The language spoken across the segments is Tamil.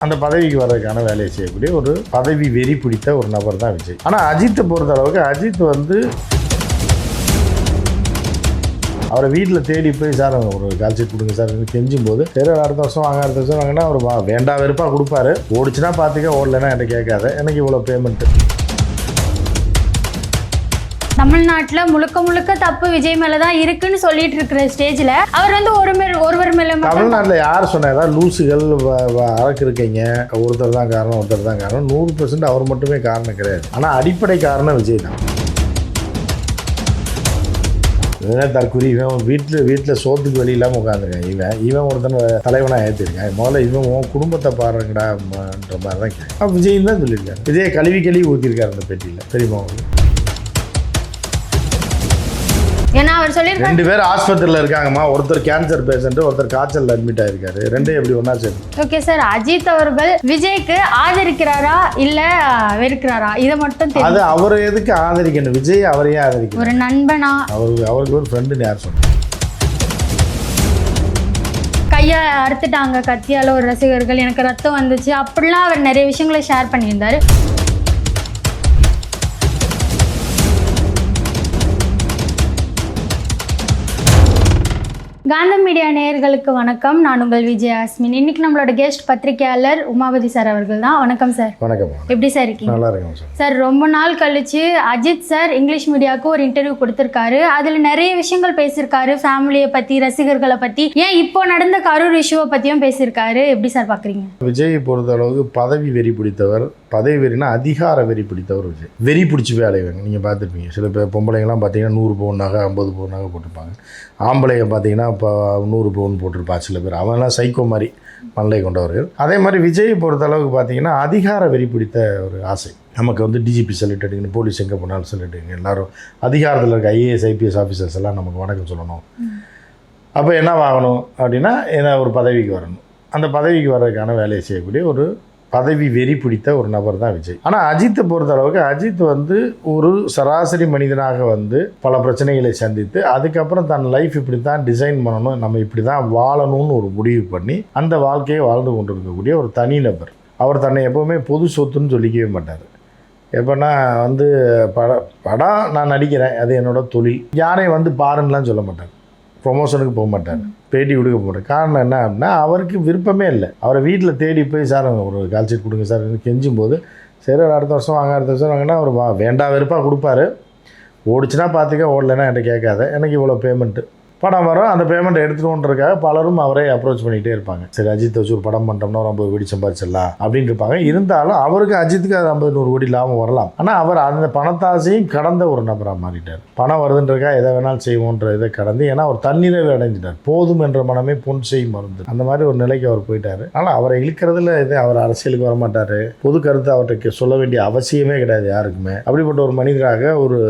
அந்த பதவிக்கு வர்றதுக்கான வேலையை செய்யக்கூடிய ஒரு பதவி வெறி பிடித்த ஒரு நபர் தான் விஜய். ஆனால் அஜித்தை பொறுத்த அளவுக்கு அஜித் வந்து அவரை வீட்டில் தேடி போய் சார் ஒரு கால்ஷீட் கொடுங்க சார் கெஞ்சும் போது சரி அடுத்த வருஷம் வாங்க அடுத்த வருஷம் வாங்கினா அவர் வா- வேண்டா வெறுப்பாக கொடுப்பாரு. ஓடிச்சுன்னா பார்த்துக்க ஓடலைன்னா என்கிட்ட கேட்காத. எனக்கு இவ்வளோ பேமெண்ட்டு தமிழ்நாட்டில் முழுக்க முழுக்க தப்பு விஜய் மேல தான் இருக்குன்னு சொல்லிட்டு இருக்கிற ஸ்டேஜ்ல அவர் வந்து ஒரு மேல் ஒருவர் மேல தமிழ்நாட்டில் யார் சொன்னா லூசுகள் வ- இருக்கீங்க ஒருத்தர் தான் காரணம் ஒருத்தர் தான் காரணம். நூறு பெர்சன்ட் அவர் மட்டுமே காரணம் கிடையாது. ஆனால் அடிப்படை காரணம் விஜய் தான். இதெல்லாம் தற்குறி இவன் வீட்டில் வீட்டில் சோத்துக்கு வெளி இல்லாமல் உட்காந்துருக்கான் இவன் இவன் ஒருத்தன் தலைவனாக ஏற்றிருக்கான் முதல்ல இவன் உன் குடும்பத்தை பாருங்கடான்ற மாதிரி தான் கேட்கும் விஜய் தான் சொல்லியிருக்காரு. விஜய் கழுவி கழுவி ஊற்றிருக்காரு அந்த பெட்டியில் தெரியுமா உங்களுக்கு ஏன்னா அவர் சொல்லியிருக்காரு. ரெண்டு பேர் ஆஸ்பத்திரியில் இருக்காங்கம்மா. ஒருத்தர் கேன்சர் பேஷண்ட் ஒருத்தர் காய்ச்சல் அட்மிட் ஆயிருக்காரு. ரெண்டும் எப்படி ஒன்றா சரி. ஓகே சார் அஜித் அவர்கள் விஜய்க்கு ஆதரிக்கிறாரா? இல்ல வெறுக்கிறாரா? இதை மட்டும் தெரியும் அது அவரை எதுக்கு ஆதரிக்கணும்? விஜய் அவரையே ஆதரிக்கணும் ஒரு நண்பனா? அவருக்கு அவருக்கு ஒரு ஃப்ரெண்டுன்னு யார் சொன்னாங்க கையை அறுத்துட்டாங்க கத்தியால ஒரு ரசிகர்கள். எனக்கு ரத்தம் வந்துச்சு. அப்படிலாம் அவர் நிறைய விஷயங்களை ஷேர் பண்ணியிருந்தாரு. காந்தம் மீடியா நேயர்களுக்கு வணக்கம். நான் உங்கள் விஜய் ஆஸ்மின். இன்னைக்கு நம்மளோட கெஸ்ட் பத்திரிகையாளர் உமாபதி சார் அவர்கள் தான் வணக்கம் சார் வணக்கம். எப்படி சார் இருக்கீங்க? நல்லா இருக்கேன் சார் சார் ரொம்ப நாள் கழிச்சு அஜித் சார் இங்கிலீஷ் மீடியாவுக்கு ஒரு இன்டர்வியூ கொடுத்துருக்காரு. அதில் நிறைய விஷயங்கள் பேசியிருக்காரு. ஃபேமிலியை பற்றி ரசிகர்களை பற்றி ஏன் இப்போ நடந்த கரூர் இஷ்யூவை பற்றியும் பேசியிருக்காரு? எப்படி சார் பார்க்குறீங்க விஜய் பொறுத்த அளவுக்கு பதவி வெறி பிடித்தவர் பதவி வெறினா அதிகார வெறி பிடித்தவர் விஜய். வெறி பிடிச்சி போய் அலைவாங்க நீங்கள் பார்த்துருப்பீங்க. சில பேர் பொம்பளைங்கலாம் பார்த்தீங்கன்னா நூறு பவுன் நகை ஐம்பது பவுன் நகை போட்டிருப்பாங்க. ஆம்பளைங்க பார்த்தீங்கன்னா இப்போ நூறு பவுன் போட்டிருப்பா சில பேர். அவன்லாம் சைக்கோ மாதிரி மல்லை கொண்டவர்கள். அதே மாதிரி விஜயை பொறுத்த அளவுக்கு பார்த்தீங்கன்னா அதிகார வெறி பிடித்த ஒரு ஆசை. நமக்கு வந்து டிஜிபி செலக்ட் போலீஸ் எங்கே போனாலும் செலக்ட் அடிக்கணும் எல்லாரும் அதிகாரத்தில் இருக்க ஐஏஎஸ் ஐபிஎஸ் ஆஃபீஸர்ஸ் எல்லாம் நமக்கு வணக்கம் சொல்லணும். அப்போ என்ன ஆகணும் அப்படின்னா என்ன ஒரு பதவிக்கு வரணும். அந்த பதவிக்கு வர்றதுக்கான வேலையை செய்யக்கூடிய ஒரு பதவி வெறி பிடித்த ஒரு நபர் தான் விஜய். ஆனால் அஜித்தை பொறுத்த அளவுக்கு அஜித் வந்து ஒரு சராசரி மனிதனாக வந்து பல பிரச்சனைகளை சந்தித்து அதுக்கப்புறம் தன் லைஃப் இப்படி தான் டிசைன் பண்ணணும் நம்ம இப்படி தான் வாழணும்னு ஒரு முடிவு பண்ணி அந்த வாழ்க்கையை வாழ்ந்து கொண்டிருக்கக்கூடிய ஒரு தனி நபர். அவர் தன்னை எப்போவுமே பொது சொத்துன்னு சொல்லிக்கவே மாட்டார். எப்போனா வந்து பட படம் நான் நடிக்கிறேன் அது என்னோட தொழில். யாரையும் வந்து பாருன்னுலாம் சொல்ல மாட்டார். ப்ரொமோஷனுக்கு போக மாட்டார். பேட்டி கொடுக்க மாட்டார் காரணம் என்ன அப்படின்னா அவருக்கு விருப்பமே இல்லை. அவரை வீட்டில் தேடி போய் சார் ஒரு கால்ஷீட் கொடுங்க சார் கெஞ்சும் போது சரி அடுத்த வருஷம் வாங்க அடுத்த வருஷம் வாங்கினா அவர் வா வேண்டா வெறுப்பாக கொடுப்பாரு. ஓடிச்சுன்னா பார்த்துக்க ஓடலைன்னா என்கிட்ட கேட்காத. எனக்கு இவ்வளோ பேமெண்ட்டு படம் வரும் அந்த பேமெண்ட் எடுத்துருவோன்றக்காக பலரும் அவரை அப்ரோச் பண்ணிகிட்டே இருப்பாங்க. சரி அஜித் வச்சு ஒரு படம் பண்ணிட்டோம்னா ஒரு ஐம்பது கோடி சம்பாதிச்சிடலாம் அப்படின்னு இருப்பாங்க இருந்தாலும் அவருக்கு அஜித்துக்கு அது ஐம்பது நூறு கோடி லாபம் வரலாம். ஆனால் அவர் அந்த பணத்தாசையும் கடந்த ஒரு நபராக மாறிட்டார். பணம் வருதுன்றக்கா எதை வேணாலும் செய்வோன்ற இதை கடந்து ஏன்னா அவர் தன்னிறைவு அடைஞ்சிட்டார். போதும் என்ற மனமே பொன் செய்யும் மருந்து. அந்த மாதிரி ஒரு நிலைக்கு அவர் போயிட்டார். ஆனால் அவரை இழுக்கிறதுல இது அவர் அரசியலுக்கு வர மாட்டார் பொது கருத்து அவர்கிட்ட சொல்ல வேண்டிய அவசியமே கிடையாது யாருக்குமே. அப்படிப்பட்ட ஒரு மனிதராக ஒரு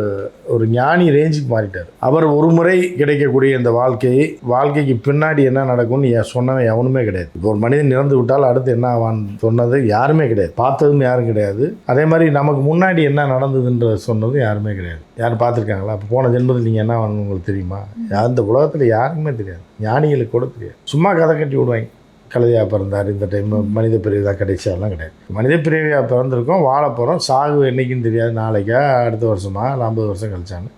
ஒரு ஞானி ரேஞ்சுக்கு மாறிட்டார். அவர் ஒரு முறை கிடைக்கக்கூடிய இந்த வாழ்க்கையை வாழ்க்கைக்கு பின்னாடி என்ன நடக்கும்னு என் சொன்னவன் எவனுமே கிடையாது. இப்போ ஒரு மனிதன் இறந்து விட்டால் அடுத்து என்ன ஆவான்னு சொன்னது யாருமே கிடையாது. பார்த்ததும் யாரும் கிடையாது. அதே மாதிரி நமக்கு முன்னாடி என்ன நடந்ததுன்ற சொன்னதும் யாருமே கிடையாது. யாரும் பார்த்துருக்காங்களா? அப்போ போன ஜென்மத்தில் நீங்கள் என்ன ஆகணும்னு உங்களுக்கு தெரியுமா? அந்த உலகத்தில் யாருக்குமே தெரியாது. ஞானிகளுக்கு கூட தெரியாது. சும்மா கதை கட்டி விடுவாங்க. கழுதையாக பிறந்தார் இந்த டைம் மனித பிரிவுதான் கிடைச்சாலாம் கிடையாது. மனித பிரிவியாக பிறந்திருக்கோம் வாழ போகிறோம் சாகு என்னைக்குன்னு தெரியாது. நாளைக்கா அடுத்த வருஷமா இல்லை ஐம்பது வருஷம் கழிச்சான்னு.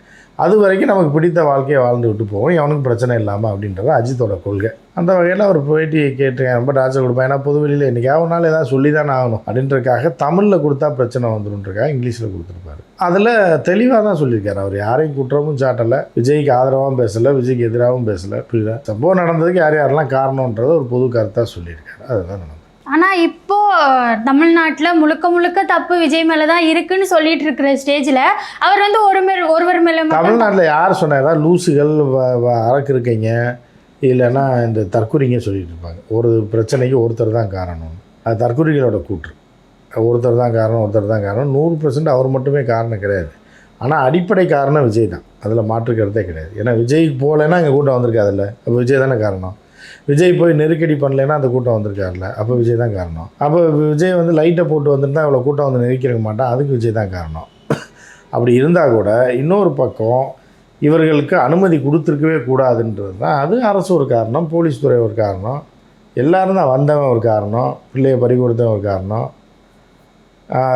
அது வரைக்கும் நமக்கு பிடித்த வாழ்க்கையை வாழ்ந்து விட்டு போவோம். எவனுக்கும் பிரச்சனை இல்லாமல் அப்படின்றது அஜித்தோட கொள்கை. அந்த வகையில் அவர் போயிட்டு கேட்டுருக்கேன் ரொம்ப டார்ச்சர் கொடுப்பேன். ஏன்னா பொதுவெளியில் என்றைக்காவது ஒரு நாள் ஏதாவது சொல்லி தான் ஆகணும். அப்படின்றதுக்காக தமிழில் கொடுத்தா பிரச்சனை வந்துருன்றக்காக இங்கிலீஷில் கொடுத்துருப்பாரு. அதில் தெளிவாக தான் சொல்லியிருக்காரு அவர். யாரையும் குற்றமும் சாட்டலை. விஜய்க்கு ஆதரவாகவும் பேசலை. விஜய்க்கு எதிராகவும் பேசலை. புரியுதா? சம்பவம் நடந்ததுக்கு யார் யாரெல்லாம் காரணன்றதை ஒரு பொது கருத்தாக சொல்லியிருக்காரு. அதுதான் ஆனால் இப்போது இப்போ முழுக்க முழுக்க தப்பு விஜய் மேலே தான் இருக்குன்னு சொல்லிட்டு இருக்கிற ஸ்டேஜில் அவர் வந்து ஒரு மேல் ஒருவர் மேலே தமிழ்நாட்டில் யார் சொன்னா லூசுகள் வ- வ- இருக்கீங்க இல்லைன்னா இந்த தற்குறிங்க சொல்லிட்டு இருப்பாங்க. ஒரு பிரச்சனைக்கு ஒருத்தர் தான் காரணம். அது தற்குறிகளோட கூற்று. ஒருத்தர் தான் காரணம் ஒருத்தர் தான் காரணம். நூறு பர்சன்ட் அவர் மட்டுமே காரணம் கிடையாது. ஆனால் அடிப்படை காரணம் விஜய் தான். அதில் மாற்றுக்கிறதே கிடையாது. ஏன்னா விஜய் போகலைன்னா இங்கே கூட்டம் வந்திருக்காதுல்ல. அப்போ விஜய் தானே காரணம். விஜய் போய் நெருக்கடி பண்ணலைன்னா அந்த கூட்டம் வந்திருக்காருல்ல. அப்போ விஜய் தான் காரணம். அப்போ விஜய் வந்து லைட்டை போட்டு வந்துருந்தா இவ்வளோ கூட்டம் வந்து நெருக்கிருக்க மாட்டான். அதுக்கு விஜய் தான் காரணம். அப்படி இருந்தால் கூட இன்னொரு பக்கம் இவர்களுக்கு அனுமதி கொடுத்துருக்கவே கூடாதுன்றது தான். அது அரசு ஒரு காரணம் போலீஸ் துறை ஒரு காரணம். எல்லாரும் தான் வந்தவன் ஒரு காரணம் பிள்ளையை பறி கொடுத்தவன் ஒரு காரணம்.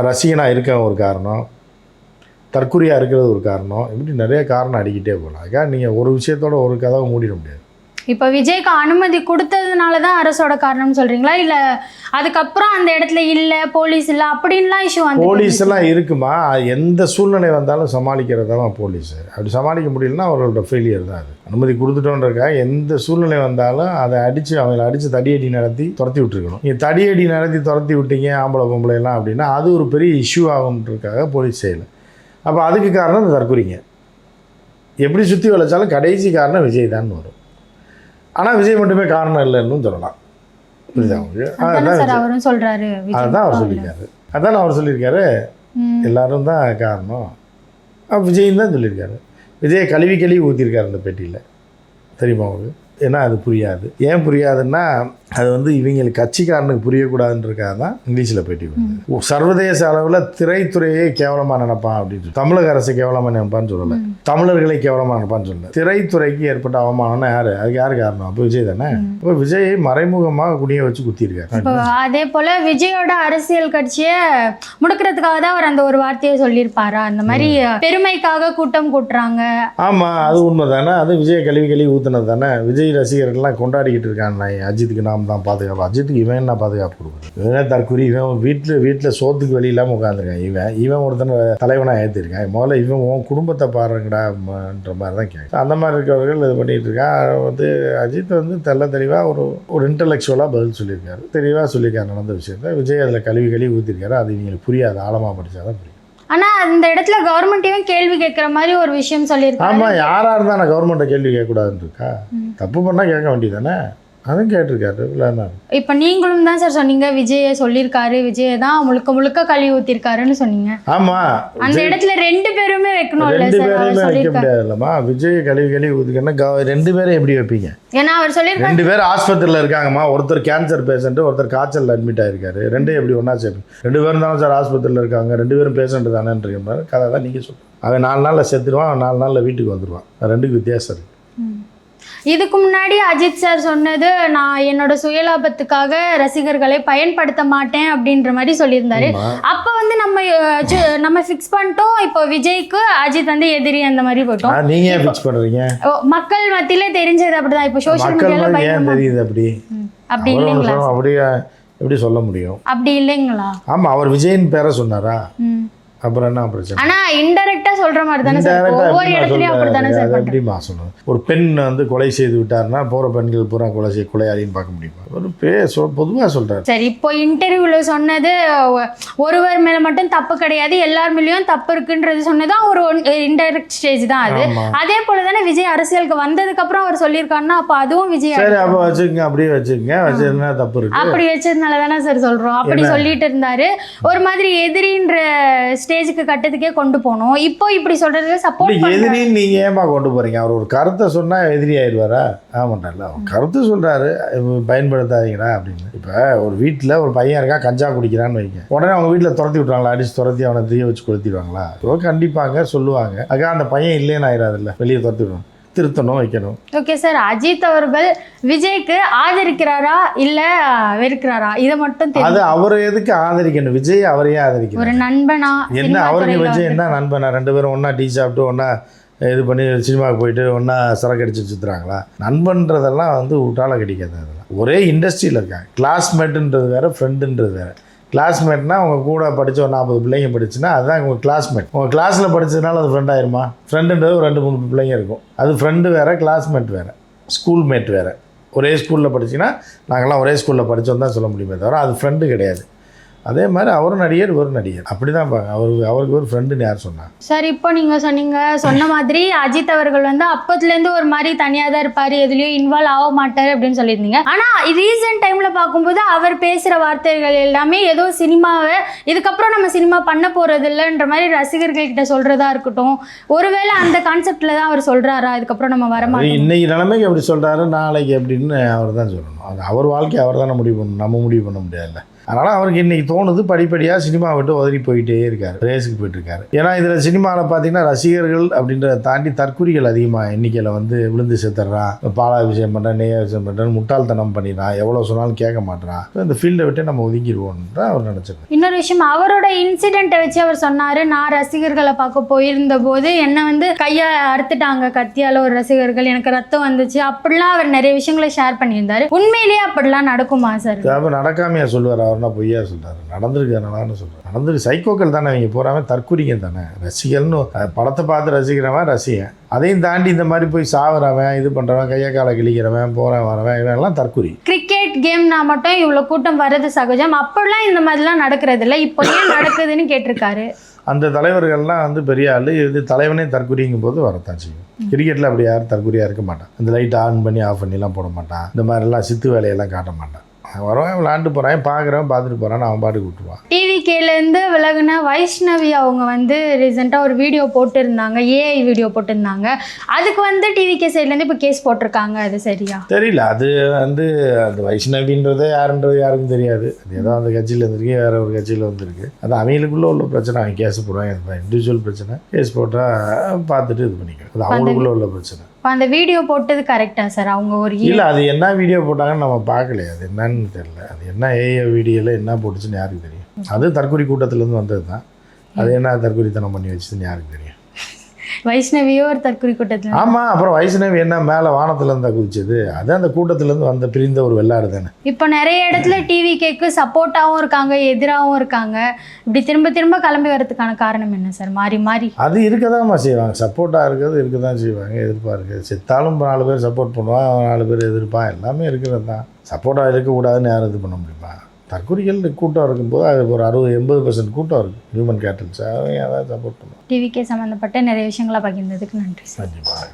ரசிகனாக இருக்கவன் ஒரு காரணம். தற்கொலையாக இருக்கிறது ஒரு காரணம். இப்படி நிறைய காரணம் அடிக்கிட்டே போகலாம். அதுக்காக நீங்கள் ஒரு விஷயத்தோட ஒரு கதவை மூடிட முடியாது. இப்போ விஜய்க்கு அனுமதி கொடுத்ததுனால தான் அரசோட காரணம் சொல்றீங்களா? இல்ல அதுக்கப்புறம் அந்த இடத்துல இல்ல போலீஸ் இல்ல அப்படின்லாம் இஷ்யூ வந்து போலீஸ் எல்லாம் இருக்குமா? எந்த சூழ்நிலை வந்தாலும் சமாளிக்கிறது தான் போலீஸ். அப்படி சமாளிக்க முடியலன்னா அவர்களோட ஃபெயிலியர் தான் அது. அனுமதி கொடுத்துட்டோன்றக்கா எந்த சூழ்நிலை வந்தாலும் அதை அடித்து அவங்கள அடித்து தடியடி நடத்தி துரத்தி விட்டுருக்கணும். நீங்கள் தடியடி நடத்தி துரத்தி விட்டீங்க ஆம்பளை பொம்பளை எல்லாம் அப்படின்னா அது ஒரு பெரிய இஷ்யூ ஆகுன்றதுக்காக போலீஸ் செய்யலை. அப்போ அதுக்கு காரணம் இந்த தற்கொலைங்க. எப்படி சுற்றி வளைச்சாலும் கடைசி காரணம் விஜய் தான் வரும். ஆனால் விஜய் மட்டுமே காரணம் இல்லைன்னு சொல்லலாம். புரியுதா உங்களுக்கு? அதுதான். அவரும் அவர். சொல்லியிருக்காரு. அதான் அவர் சொல்லியிருக்காரு. எல்லாரும் தான் காரணம். விஜயும் தான் சொல்லியிருக்காரு. விஜயை கழுவி கழுவி ஊற்றிருக்காரு அந்த பெட்டியில். தெரியுமா உங்களுக்கு? ஏன்னா அது புரியாது. ஏன் புரியாதுன்னா அது வந்து இவங்களுக்கு கட்சிக்காரனுக்கு புரியக்கூடாதுன்றக்காக தான் இங்கிலீஷில் பேட்டி வருது சர்வதேச அளவில் திரைத்துறையே கேவலமாக நினைப்பான் அப்படின்னு தமிழக அரசு கேவலமாக நினைப்பான்னு சொல்லலை. தமிழர்களை கேவலமாக நினைப்பான்னு சொல்லலை. திரைத்துறைக்கு ஏற்பட்ட அவமானம்னா யார்? அதுக்கு யார் காரணம்? அப்போ விஜய் தானே? இப்போ விஜய் மறைமுகமாக குடியை வச்சு குத்திருக்காரு அதே போல விஜயோட அரசியல் கட்சியை முடக்கிறதுக்காக தான் அவர் அந்த ஒரு வார்த்தையை சொல்லியிருப்பாரா? அந்த மாதிரி பெருமைக்காக கூட்டம் கூட்டுறாங்க. ஆமாம் அது உண்மை தானே அது விஜய் கழுவி கழுவி ஊற்றுனது தானே? விஜய் ரசிகர்கள்லாம் கொண்டாடிக்கிட்டு இருக்கான் நான் அஜித்துக்கு நாம் தான் பாதுகாப்பு. அஜித்துக்கு இவன் என்ன பாதுகாப்பு கொடுக்குறது இவனே தற்கொலை இவன் வீட்டில் வீட்டில் சோத்துக்கு வெளி இல்லாமல் உட்காந்துருக்கான் இவன் இவன் ஒருத்தனை தலைவனாக ஏற்றிருக்கான் முதல்ல இவன் உன் குடும்பத்தை பாருங்கடான்ற மாதிரி தான் கேட்கும் அந்த மாதிரி இருக்கிறவர்கள் இது பண்ணிகிட்டு இருக்கான். வந்து அஜித் வந்து தெள்ள தெளிவாக ஒரு ஒரு இன்டலெக்சுவலாக பதில் சொல்லியிருக்காரு. தெளிவாக சொல்லியிருக்காரு நடந்த விஷயத்த. விஜய் அதில் கழுவி கழுவி ஊற்றிருக்காரு அது இவங்களுக்கு புரியாது. ஆழமாக படித்தா தான் புரியும். ஆனா அந்த இடத்துல கவர்மெண்ட்டையும் கேள்வி கேட்கிற மாதிரி ஒரு விஷயம் சொல்லியிருக்காரு. ஆமாம் யாராக இருந்தால் நான் கவர்மெண்ட்டை கேள்வி கேட்கக்கூடாதுன்னு இருக்கா? தப்பு பண்ணால் கேட்க வேண்டியதானே அதுவும் கேட்டிருக்காரு இல்லைன்னா இப்போ நீங்களும் தான் சார் சொன்னீங்க விஜய சொல்லியிருக்காரு விஜய தான் முழுக்க முழுக்க கழுவி ஊத்திருக்காருன்னு சொன்னீங்க. ஆமாம் அந்த இடத்துல ரெண்டு பேருமே வைக்கணும்ல ரெண்டு பேரையுமே வைக்க முடியாது இல்லைம்மா விஜய் கழுவி கழுவி ஊதுக்கன்னா கவ ரெண்டு பேரும் எப்படி வைப்பீங்க? ஏன்னா அவர் சொல்லியிருக்காரு. ரெண்டு பேர் ஆஸ்பத்திரியில் இருக்காங்கம்மா. ஒருத்தர் கேன்சர் பேஷண்ட்டு ஒருத்தர் காய்ச்சல் அட்மிட் ஆயிருக்காரு. ரெண்டும் எப்படி ஒன்றா சேர்ப்பு ரெண்டு பேரும் தானே சார் ஆஸ்பத்திரியில் இருக்காங்க. ரெண்டு பேரும் பேஷண்ட்டு தானேன்ற மாதிரி கதை தான் நீங்கள் சொல்லுங்கள் அவன் நாலு நாளில் செத்துருவான் நாலு நாளில் வீட்டுக்கு வந்துடுவான் ரெண்டுக்கு வித்தியாசம் இருக்குது இதுக்கு முன்னாடி அஜித் சார் சொன்னது நான் என்னோட சுயலாபத்துக்காக ரசிகர்களை பயன்படுத்த மாட்டேன் அப்படின்ற மாதிரி சொல்லியிருந்தாரு. அப்ப வந்து நம்ம நம்ம ஃபிக்ஸ் பண்ணிட்டோம். இப்போ விஜய்க்கு அஜித் வந்து எதிரி அந்த மாதிரி போட்டோம். நீங்கள் ஏன் ஃபிக்ஸ் பண்ணுறீங்க ஓ, மக்கள் மத்தியில தெரிஞ்சது அப்படிதான். இப்போ சோஷியல் மீடியால ஏன் தெரியுது அப்படி. அப்படி இல்லைங்களா? அப்படியே எப்படி சொல்ல முடியும்? அப்படி இல்லைங்களா? ஆமாம் அவர் விஜயின் பேரை சொன்னாரா. அப்புறம் என்ன பிரச்சனை? ஆனா சொல்ற மாதிரி தானே சார்? ஒவ்வொரு இடத்துலயும் சொல்றாரு? அப்படித்தானே சார் எப்படிம்மா சொல்லணும் ஒரு பெண் வந்து கொலை செய்து விட்டாருன்னா போகிற பெண்கள் பூரா கொலை செய்ய கொலையாளின்னு பார்க்க முடியுமா? ஒரு பே பொதுவாக சொல்கிறார் சரி இப்போ இன்டர்வியூல சொன்னது ஒருவர் மேல மட்டும் தப்பு கிடையாது எல்லார் மேலயும் தப்பு இருக்குன்றது சொன்னதும் ஒரு இன்டைரக்ட் ஸ்டேஜ் தான் அது. அதே போல தானே விஜய் அரசியலுக்கு வந்ததுக்கு அப்புறம் அவர் சொல்லியிருக்காருன்னா அப்ப அதுவும் விஜய் சரி அப்போ வச்சுக்கங்க அப்படியே வச்சுக்கங்க. வச்சு என்ன தப்பு இருக்கு. அப்படி வச்சதுனால தானே சார் சொல்றோம். அப்படி சொல்லிட்டு இருந்தாரு. ஒரு மாதிரி எதிரின்ற ஸ்டேஜுக்கு கட்டத்துக்கே கொண்டு போனோம். இப்போ இப்படி சொல்றதுக்கு இப்படி சப்போர்ட் எதிரின்னு நீங்கள் ஏமா கொண்டு போகிறீங்க அவர் ஒரு கருத்தை சொன்னால் எதிரி ஆயிடுவாரா? ஆமாட்டல்ல அவர் கருத்து சொல்கிறாரு பயன்படுத்தாதீங்கடா அப்படின்னு. இப்போ ஒரு வீட்டில் ஒரு பையன் இருக்கா கஞ்சா குடிக்கிறான்னு வைங்க. உடனே அவங்க வீட்டில் துரத்தி விட்றாங்களா அடிச்சு துரத்தி அவனை தீய வச்சு கொளுத்திடுவாங்களா? இப்போ கண்டிப்பாங்க சொல்லுவாங்க. அதுக்காக அந்த பையன் இல்லைன்னு ஆயிடாதுல்ல வெளியே துரத்தி விடுவாங்க திருத்தணும் வைக்கணும். ஓகே சார் அஜித் அவர்கள் விஜய்க்கு ஆதரிக்கிறாரா? இல்ல வெறுக்கிறாரா? இதை மட்டும் அது அவரை எதுக்கு ஆதரிக்கணும்? விஜய் அவரையே ஆதரிக்கணும். ஒரு நண்பனா? என்ன அவருக்கு வந்து- என்ன நண்பனா? ரெண்டு பேரும் ஒன்றா டீ சாப்பிட்டு ஒன்றா இது பண்ணி சினிமாவுக்கு போயிட்டு ஒன்றா சரக்கு அடிச்சு சுற்றுறாங்களா நண்பன்றதெல்லாம் வந்து விட்டால கிடைக்காது அதெல்லாம். ஒரே இண்டஸ்ட்ரியில் இருக்காங்க. கிளாஸ்மேட்டுன்றது வேற ஃப்ரெண்டுன்றது வேற. கிளாஸ்மேட்னா அவங்க கூட படித்த ஒரு நாற்பது பிள்ளைங்க படிச்சுன்னா அதுதான் உங்கள் கிளாஸ்மேட் உங்கள் கிளாஸில் படித்ததுனால அது ஃப்ரெண்ட் ஆயிருமா? ஃப்ரெண்டுன்றது ஒரு ரெண்டு மூணு பிள்ளைங்க இருக்கும். அது ஃப்ரெண்டு வேறு கிளாஸ்மேட் வேற. ஸ்கூல் மேட் வேறு. ஒரே ஸ்கூலில் படிச்சிங்கன்னா நாங்களாம் ஒரே ஸ்கூலில் படித்தோம் தான் சொல்ல முடியுமே தவிர அது ஃப்ரெண்டு கிடையாது. அதே மாதிரி அவரும் நடிகர் இவரும் நடிகர். அப்படி தான் அவருக்கு ஒரு ஃப்ரெண்டுன்னு யார் சொன்னாங்க சார் இப்போ நீங்க சொன்னீங்க சொன்ன மாதிரி அஜித் அவர்கள் வந்து அப்பத்துல இருந்து ஒரு மாதிரி தனியா தான் இருப்பாரு எதுலயும் இன்வால்வ் ஆக மாட்டாரு அப்படின்னு சொல்லியிருந்தீங்க. ஆனா ரீசெண்ட் டைம்ல பார்க்கும்போது அவர் பேசுற வார்த்தைகள் எல்லாமே ஏதோ சினிமாவை இதுக்கப்புறம் நம்ம சினிமா பண்ண போறது இல்லைன்ற மாதிரி ரசிகர்கள் கிட்ட சொல்றதா இருக்கட்டும். ஒருவேளை அந்த கான்செப்ட்ல தான் அவர் சொல்றாரா? இதுக்கப்புறம் நம்ம வர அது மாட்டோம். இன்னைக்கு நிலைமைக்கு அப்படி சொல்கிறாரு நாளைக்கு எப்படின்னு அவர் தான் சொல்லணும் அவர் வாழ்க்கையை அவர் தானே முடிவு பண்ணணும். நம்ம முடிவு பண்ண முடியாதுல்ல. அதனால் அவருக்கு இன்னைக்கு தோணுது படிப்படியாக சினிமா விட்டு உதறி போயிட்டே இருக்காரு. ரேஸுக்கு போயிட்டு இருக்காரு ஏன்னா இதில் சினிமாவில் பார்த்தீங்கன்னா ரசிகர்கள் அப்படின்றத தாண்டி தற்குறிகள் அதிகமாக எண்ணிக்கையில் வந்து விழுந்து செத்துறான் பாலாபிஷேகம் பண்ணுறேன் நெய்யாபிஷேகம் பண்ணுறேன் முட்டாள்தனம் பண்ணிடுறான் எவ்வளோ சொன்னாலும் கேட்க மாட்றான். இந்த ஃபீல்டை விட்டு நம்ம ஒதுங்கிடுவோம்னு அவர் நினச்சிருக்காரு. இன்னொரு விஷயம் அவரோட இன்சிடென்ட்டை வச்சு அவர் சொன்னாரு நான் ரசிகர்களை பார்க்க போயிருந்த போது என்னை வந்து கையை அறுத்துட்டாங்க கத்தியால ஒரு ரசிகர்கள் எனக்கு ரத்தம் வந்துச்சு அப்படிலாம் அவர் நிறைய விஷயங்களை ஷேர் பண்ணியிருந்தாரு. உண்மையிலேயே அப்படிலாம் நடக்குமா சார்? நடக்காமையா சொல்லுவார் அவர்னா பொய்யா சொல்றாரு. நடந்திருக்கிறனால சொல்கிறார் நடந்திருக்கு. சைக்கோக்கள் தானே அவங்க பூராமே தற்குறிங்க தானே. ரசிகல்னு அஹ், படத்தை பார்த்து ரசிக்கிறவன் ரசிகன். அதையும் தாண்டி இந்த மாதிரி போய் சாவுறவன் இது பண்ணுறவன் கையை காலை கிழிக்கிறவன் போகிறவன் வரவன் இவன் எல்லாம் தற்குறி கிரிக்கெட் கேம்னா மட்டும் இவ்வளோ கூட்டம் வர்றது சகஜம். அப்படிலாம் இந்த மாதிரிலாம் நடக்கிறது இல்லை. இப்போ ஏன் நடக்குதுன்னு கேட்டிருக்காரு. அந்த தலைவர்கள்லாம் வந்து பெரிய ஆள். இது தலைவனே தற்குறிங்கும் போது வரத்தான் செய்யும். கிரிக்கெட்டில் அப்படி யாரும் தற்குறியாக இருக்க மாட்டான். இந்த லைட் ஆன் பண்ணி ஆஃப் பண்ணிலாம் போட மாட்டான். இந்த மாதிரிலாம் சித்து வேலையெல்லாம் காட்ட மாட்டான். வரவன் விளாண்டு போகிறான் பார்க்குறவன் பார்த்துட்டு போகிறான் அவன் பாட்டுக்கு விட்டுருவான். டிவிகேலேருந்து விலகுன வைஷ்ணவி அவங்க வந்து ரீசெண்டாக ஒரு வீடியோ போட்டிருந்தாங்க ஏஐ வீடியோ போட்டிருந்தாங்க. அதுக்கு வந்து டிவிகே சைட்லேருந்து இப்போ கேஸ் போட்டிருக்காங்க அது சரியா? தெரியல அது வந்து அந்த வைஷ்ணவின்றதே யாருன்றது யாருக்கும் தெரியாது. அது ஏதோ அந்த கட்சியில் இருந்திருக்கு வேற ஒரு கட்சியில் வந்திருக்கு. அது அவங்களுக்குள்ள உள்ள பிரச்சனை அவங்க கேஸ் போடுவாங்க இண்டிவிஜுவல் பிரச்சனை. கேஸ் போட்டால் பார்த்துட்டு இது பண்ணிக்கலாம். அது அவங்களுக்குள்ள உள்ள பிரச்சனை. இப்போ அந்த வீடியோ போட்டது கரெக்டா சார் அவங்க ஒரு இல்லை அது என்ன வீடியோ போட்டாங்கன்னு நம்ம பார்க்கலையே. அது என்னன்னு தெரியல. அது என்ன ஏஐ வீடியோவில் என்ன போட்டுச்சுன்னு யாருக்கு தெரியும்? அது தற்கொலை கூட்டத்துலேருந்து வந்தது தான் அது என்ன தற்கொலைத்தனம் பண்ணி வச்சுதுன்னு யாருக்கு தெரியும்? வைஷ்ணவியோ ஒரு தற்கொலை கூட்டத்தில் ஆமாம் அப்புறம் வைஷ்ணவி என்ன மேலே வானத்துலேருந்து தான் குதிச்சது? அது அந்த கூட்டத்துலேருந்து வந்த பிரிந்த ஒரு வெள்ளாடு தானே. இப்போ நிறைய இடத்துல டிவிகேக்கு சப்போர்ட்டாகவும் இருக்காங்க எதிராகவும் இருக்காங்க. இப்படி திரும்ப திரும்ப கிளம்பி வரதுக்கான காரணம் என்ன சார்? மாறி மாறி. அது இருக்கதாம்மா செய்வாங்க. சப்போர்ட்டாக இருக்கிறது இருக்க தான் செய்வாங்க எதிர்ப்பாக இருக்குது செத்தாலும் நாலு பேர் சப்போர்ட் பண்ணுவான் நாலு பேர் எதிர்ப்பான் எல்லாமே இருக்கிறது தான் சப்போர்ட்டாக இருக்கக்கூடாதுன்னு யாரும் இது பண்ண முடியுமா? தற்கொலைகள் கூட்டம் இருக்கும்போது அது ஒரு அறுபது எண்பது பர்சன்ட் கூட்டம் இருக்குது ஹியூமன் கேட்டல்ஸ் அவங்க அதான் சப்போர்ட் பண்ணுவாங்க டிவிகே சம்மந்தப்பட்ட நிறைய விஷயங்களை பகிர்ந்ததுக்கு நன்றி கண்டிப்பாக